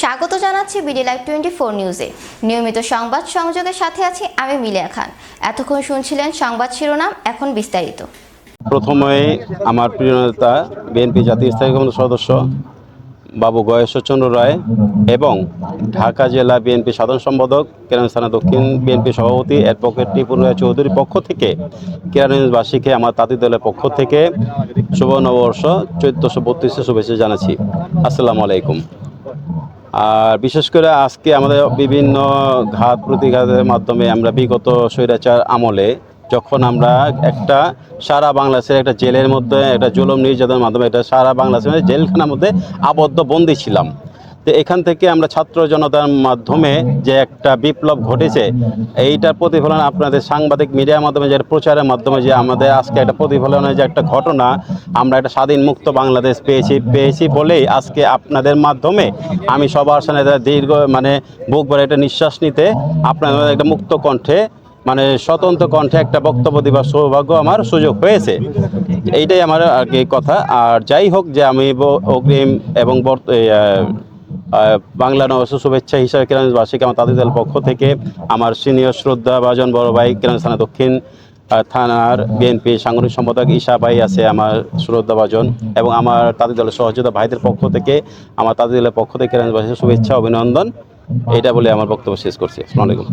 স্বাগত জানাচ্ছি BD live twenty four নিউজে নিয়মিত সংবাদ সংযোগের সাথে আছি আমি মিলিয়া খান। এতক্ষণ শুনছিলেন সংবাদ শিরোনাম, এখন বিস্তারিত। প্রথমে আমার প্রিয় নেতা বিএনপি জাতীয় স্থায়ী কমিটির সদস্য, বাবু গয়েশ্বরচন্দ্র রায় এবং ঢাকা জেলা বিএনপি সাধারণ সম্পাদক কেরানীস্থানা দক্ষিণ বিএনপি সভাপতি অ্যাডভোকেট টিপুর রায় চৌধুরীর পক্ষ থেকে কেরানীবাসীকে আমার তাঁতি দলের পক্ষ থেকে শুভ নববর্ষ চৈত্রশো বত্রিশে শুভেচ্ছা জানাচ্ছি। আসসালামু আলাইকুম। আর বিশেষ করে আজকে আমাদের বিভিন্ন ঘাত প্রতিঘাতের মাধ্যমে আমরা বিগত স্বৈরাচার আমলে যখন আমরা একটা সারা বাংলাদেশের একটা জেলের মধ্যে একটা জুলুম নির্যাতনের মাধ্যমে একটা সারা বাংলাদেশের জেলখানার মধ্যে আবদ্ধ বন্দী ছিলাম। তো এখান থেকে আমরা ছাত্র জনতার মাধ্যমে যে একটা বিপ্লব ঘটেছে, এইটার প্রতিফলন আপনাদের সাংবাদিক মিডিয়ার মাধ্যমে যে, প্রচারের মাধ্যমে যে আমাদের আজকে একটা প্রতিফলনের যে একটা ঘটনা, আমরা একটা স্বাধীন মুক্ত বাংলাদেশ পেয়েছি পেয়েছি বলেই আজকে আপনাদের মাধ্যমে আমি সবার সামনে দীর্ঘ মানে বুক ভরে একটা নিঃশ্বাস নিতে আপনাদের একটা মুক্ত কণ্ঠে মানে স্বতন্ত্র কণ্ঠে একটা বক্তব্য দেওয়ার সৌভাগ্য আমার সুযোগ হয়েছে। এইটাই আমার আর কি কথা। আর যাই হোক যে আমি অগ্রিম এবং বাংলা নববর্ষ শুভেচ্ছা হিসাবে কেরানীবাসীকে আমার তাদের দলের পক্ষ থেকে আমার সিনিয়র শ্রদ্ধা বাজন বড় ভাই কেরানী থানা দক্ষিণ থানার বিএনপি সাংগঠনিক সম্পাদক ঈশা ভাই আছে আমার শ্রদ্ধা বাজন এবং আমার তাদের দলের সহযোগিতা ভাইদের পক্ষ থেকে, আমার তাদের দলের পক্ষ থেকে কেরানীবাসীর শুভেচ্ছা, অভিনন্দন। এটা বলে আমার বক্তব্য শেষ করছি। আসসালামু আলাইকুম।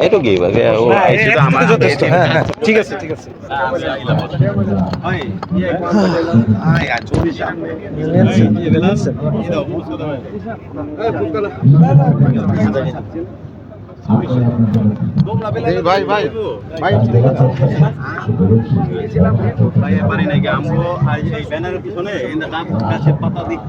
এইটো কি? বাকে ও তো আমার যথেষ্ট। হ্যাঁ হ্যাঁ ঠিক আছে ঠিক আছে। ভাই ভাই ভাই পারি নাকি আমগো এই ব্যানারের পিছনে পাতা দিয়ে